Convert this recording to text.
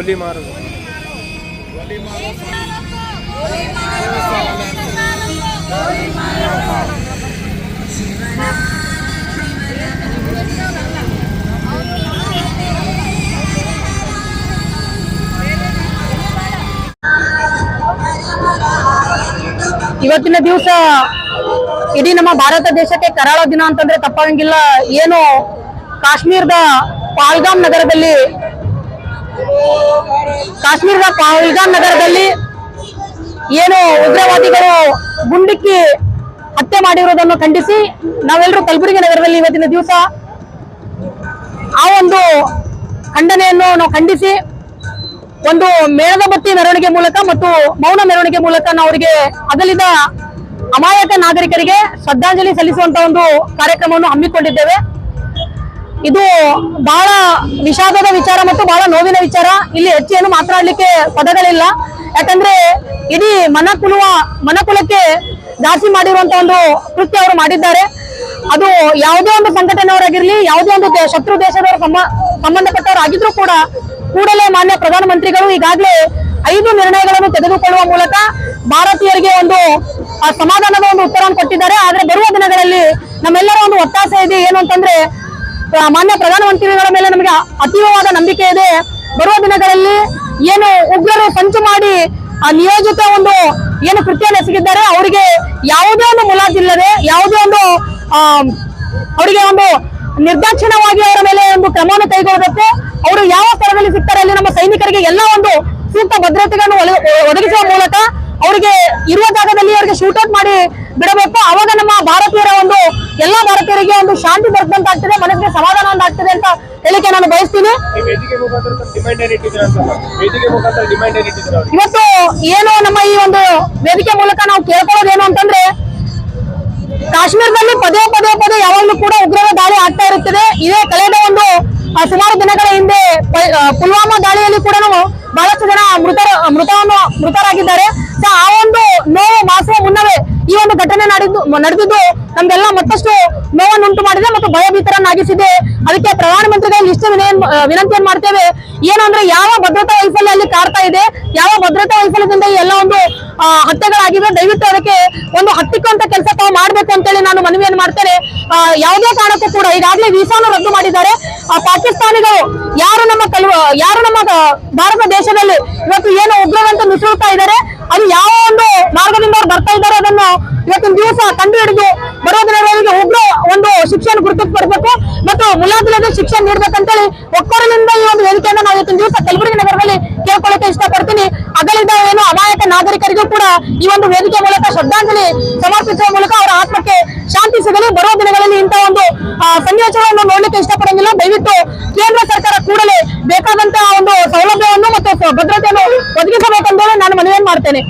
ಗೋಲಿ ಮಾರು. ಇವತ್ತಿನ ದಿವಸ ಇಡೀ ನಮ್ಮ ಭಾರತ ದೇಶಕ್ಕೆ ಕರಾಳ ದಿನ ಅಂತಂದ್ರೆ ತಪ್ಪಾಗಂಗಿಲ್ಲ ಏನು ಕಾಶ್ಮೀರದ ಪಾಲ್ಗಾಮ್ ನಗರದಲ್ಲಿ ಕಾಶ್ಮೀರದ ಪಾಲ್ಗಾಮ್ ನಗರದಲ್ಲಿ ಏನು ಉಗ್ರವಾದಿಗಳು ಗುಂಡಿಕ್ಕಿ ಹತ್ಯೆ ಮಾಡಿರುವುದನ್ನು ಖಂಡಿಸಿ ನಾವೆಲ್ಲರೂ ಕಲಬುರಗಿ ನಗರದಲ್ಲಿ ಇವತ್ತಿನ ದಿವಸ ಆ ಒಂದು ಖಂಡನೆಯನ್ನು ನಾವು ಖಂಡಿಸಿ ಒಂದು ಮೇಳದ ಬತ್ತಿ ಮೆರವಣಿಗೆ ಮೂಲಕ ಮತ್ತು ಮೌನ ಮೆರವಣಿಗೆ ಮೂಲಕ ನಾವು ಅವರಿಗೆ ಅಗಲಿದ ಅಮಾಯಕ ನಾಗರಿಕರಿಗೆ ಶ್ರದ್ಧಾಂಜಲಿ ಸಲ್ಲಿಸುವಂತ ಒಂದು ಕಾರ್ಯಕ್ರಮವನ್ನು ಹಮ್ಮಿಕೊಂಡಿದ್ದೇವೆ. ಇದು ಬಹಳ ವಿಷಾದದ ವಿಚಾರ ಮತ್ತು ಬಹಳ ನೋವಿನ ವಿಚಾರ. ಇಲ್ಲಿ ಹೆಚ್ಚು ಏನು ಮಾತನಾಡ್ಲಿಕ್ಕೆ ಪದಗಳಿಲ್ಲ. ಯಾಕಂದ್ರೆ ಇಡೀ ಮನಕುಲುವ, ಮನಕುಲಕ್ಕೆ ದಾಸಿ ಮಾಡಿರುವಂತ ಒಂದು ಕೃತ್ಯ ಅವರು ಮಾಡಿದ್ದಾರೆ. ಅದು ಯಾವುದೇ ಒಂದು ಸಂಘಟನೆಯವರಾಗಿರ್ಲಿ, ಯಾವುದೇ ಒಂದು ಶತ್ರು ದೇಶದವರು ಸಂಬ- ಸಂಬಂಧಪಟ್ಟವರಾಗಿದ್ರು ಕೂಡ ಕೂಡಲೇ ಮಾನ್ಯ ಪ್ರಧಾನಮಂತ್ರಿಗಳು ಈಗಾಗಲೇ ಐದು ನಿರ್ಣಯಗಳನ್ನು ತೆಗೆದುಕೊಳ್ಳುವ ಮೂಲಕ ಭಾರತೀಯರಿಗೆ ಒಂದು ಸಮಾಧಾನದ ಒಂದು ಉತ್ತರವನ್ನು ಕೊಟ್ಟಿದ್ದಾರೆ. ಆದ್ರೆ ಬರುವ ದಿನಗಳಲ್ಲಿ ನಮ್ಮೆಲ್ಲರ ಒಂದು ಒತ್ತಾಸೆ ಇದೆ. ಏನು ಅಂತಂದ್ರೆ ಮಾನ್ಯ ಪ್ರಧಾನಮಂತ್ರಿಗಳ ಮೇಲೆ ನಮಗೆ ಅತೀವವಾದ ನಂಬಿಕೆ ಇದೆ. ಬರುವ ದಿನಗಳಲ್ಲಿ ಏನು ಉಗ್ರರು ಸಂಚು ಮಾಡಿ ಆ, ನಿಯೋಜಿತ ಒಂದು ಏನು ಕೃತ್ಯ ಎಸಗಿದ್ದಾರೆ ಅವರಿಗೆ ಯಾವುದೇ ಒಂದು ಮುಲಾಜಿಲ್ಲದೆ ಯಾವುದೇ ಒಂದು ಅವರಿಗೆ ಒಂದು ನಿರ್ದಾಕ್ಷಿಣ್ಯವಾಗಿ ಅವರ ಮೇಲೆ ಒಂದು ಕ್ರಮವನ್ನು ಕೈಗೊಳ್ಳಬೇಕು ಅವರು ಯಾವ ಸ್ಥಳದಲ್ಲಿ ಸಿಗ್ತಾರೆ ಅಲ್ಲಿ ನಮ್ಮ ಸೈನಿಕರಿಗೆ ಎಲ್ಲ ಒಂದು ಸೂಕ್ತ ಭದ್ರತೆಗಳನ್ನು ಒದಗಿಸುವ ಮೂಲಕ ಅವರಿಗೆ ಇರುವ ಜಾಗದಲ್ಲಿ ಅವರಿಗೆ ಶೂಟೌಟ್ ಮಾಡಿ ಬಿಡಬೇಕು. ಅವಾಗ ನಮ್ಮ ಭಾರತೀಯರ ಒಂದು ದೊರಕಂತಾಗ್ತದೆ ಸಮಾಧಾನ ಒಂದು ಆಗ್ತದೆ ಅಂತ ಹೇಳಿಕೆ ನಾನು ಬಯಸ್ತೀನಿ. ಇವತ್ತು ಏನು ನಮ್ಮ ಈ ಒಂದು ವೇದಿಕೆ ಮೂಲಕ ನಾವು ಕೇಳ್ಕೊಳ್ಳೋದೇನು ಅಂತಂದ್ರೆ ಕಾಶ್ಮೀರದಲ್ಲಿ ಪದೇ ಪದೇ ಪದೇ ಯಾವಾಗಲೂ ಕೂಡ ಉಗ್ರರ ದಾಳಿ ಆಗ್ತಾ ಇರುತ್ತದೆ. ಇದೇ ಕಳೆದ ಒಂದು ಸುಮಾರು ದಿನಗಳ ಹಿಂದೆ ಪುಲ್ವಾಮಾ ದಾಳಿಯಲ್ಲಿ ಕೂಡ ನಾವು ಬಹಳಷ್ಟು ಜನ ಮೃತರ ಮೃತವನ್ನು ಮೃತರಾಗಿದ್ದಾರೆ. ಆ ಒಂದು ನೋವು ಮಾಸ ಮುನ್ನವೇ ಈ ಒಂದು ಘಟನೆ ನಡೆದು ನಡೆದಿದ್ದು ನಮ್ದೆಲ್ಲ ಮತ್ತಷ್ಟು ನೋವನ್ನುಂಟು ಮಾಡಿದೆ ಮತ್ತು ಭಯಭೀತರನ್ನಾಗಿಸಿದೆ. ಅದಕ್ಕೆ ಪ್ರಧಾನಮಂತ್ರಿಗಳಲ್ಲಿ ಇಷ್ಟ ವಿನಂತಿಯನ್ನು ಮಾಡ್ತೇವೆ? ಏನು ಅಂದ್ರೆ ಯಾವ ಭದ್ರತಾ ವೈಫಲ್ಯ ಅಲ್ಲಿ ಕಾಡ್ತಾ ಇದೆ, ಯಾವ ಭದ್ರತಾ ವೈಫಲ್ಯದಿಂದ ಎಲ್ಲ ಒಂದು ಹತ್ಯೆಗಳಾಗಿವೆ, ದಯವಿಟ್ಟು ಅದಕ್ಕೆ ಒಂದು ಹತ್ತಿಕ್ಕುವಂತ ಕೆಲಸ ತಾವು ಮಾಡ್ಬೇಕು ಅಂತೇಳಿ ನಾನು ಮನವಿಯನ್ನು ಮಾಡ್ತೇನೆ. ಯಾವುದೇ ಕಾರಣಕ್ಕೂ ಕೂಡ ಈಗಾಗಲೇ ವೀಸಾನು ರದ್ದು ಮಾಡಿದ್ದಾರೆ. ಆ, ಪಾಕಿಸ್ತಾನಿಗಳು ಯಾರು ನಮ್ಮ ಕಲ್ವ ಯಾರು ನಮ್ಮ ಭಾರತ ದೇಶದಲ್ಲಿ ಇವತ್ತು ಏನು ಉಗ್ರವಂತ ನುಸುಳ್ತಾ ಇದ್ದಾರೆ? ಅದು ಯಾವ ಒಂದು ಮಾರ್ಗದಿಂದ ಅವ್ರು ಬರ್ತಾ ಇದ್ದಾರೆ ಅದನ್ನು ಇವತ್ತಿನ ದಿವಸ ಕಂಡು ಹಿಡಿದು ಬರೋ ದಿನಗಳಿಗೆ ಉಗ್ರ ಒಂದು ಶಿಕ್ಷೆಯನ್ನು ಗುರುತಿಸಬೇಕು ಮತ್ತು ಮುಲಾಜಿಲ್ಲದೆ ಶಿಕ್ಷೆ ನೀಡ್ಬೇಕಂತೇಳಿ ಒಕ್ಕೊರಲಿಂದ ಈ ಒಂದು ವೇದಿಕೆಯನ್ನು ನಾವು ಇವತ್ತಿನ ದಿವಸ ಕಲಬುರಗಿ ನಗರದಲ್ಲಿ ಕೇಳ್ಕೊಳ್ಳಕ್ಕೆ ಇಷ್ಟಪಡ್ತೀನಿ. ಅಗಲಿದ ಏನು ಅಮಾಯಕ ನಾಗರಿಕರಿಗೂ ಕೂಡ ಈ ಒಂದು ವೇದಿಕೆ ಮೂಲಕ ಶ್ರದ್ಧಾಂಜಲಿ ಸಮರ್ಪಿಸುವ ಮೂಲಕ ಅವರ ಆತ್ಮಕ್ಕೆ ಶಾಂತಿ ಸಿಗಲಿ. ಬರೋ ದಿನಗಳಲ್ಲಿ ಆ, ಸನ್ನಿವೇಶಗಳನ್ನು ನೋಡ್ಲಿಕ್ಕೆ ಇಷ್ಟಪಡಂಗಿಲ್ಲ ದಯವಿಟ್ಟು ಕೇಂದ್ರ ಸರ್ಕಾರ ಕೂಡಲೇ ಬೇಕಾದಂತಹ ಒಂದು ಸೌಲಭ್ಯವನ್ನು ಮತ್ತು ಭದ್ರತೆಯನ್ನು ಒದಗಿಸಬೇಕೆಂದು ನಾನು ಮನವಿಯನ್ನು ಮಾಡ್ತೇನೆ.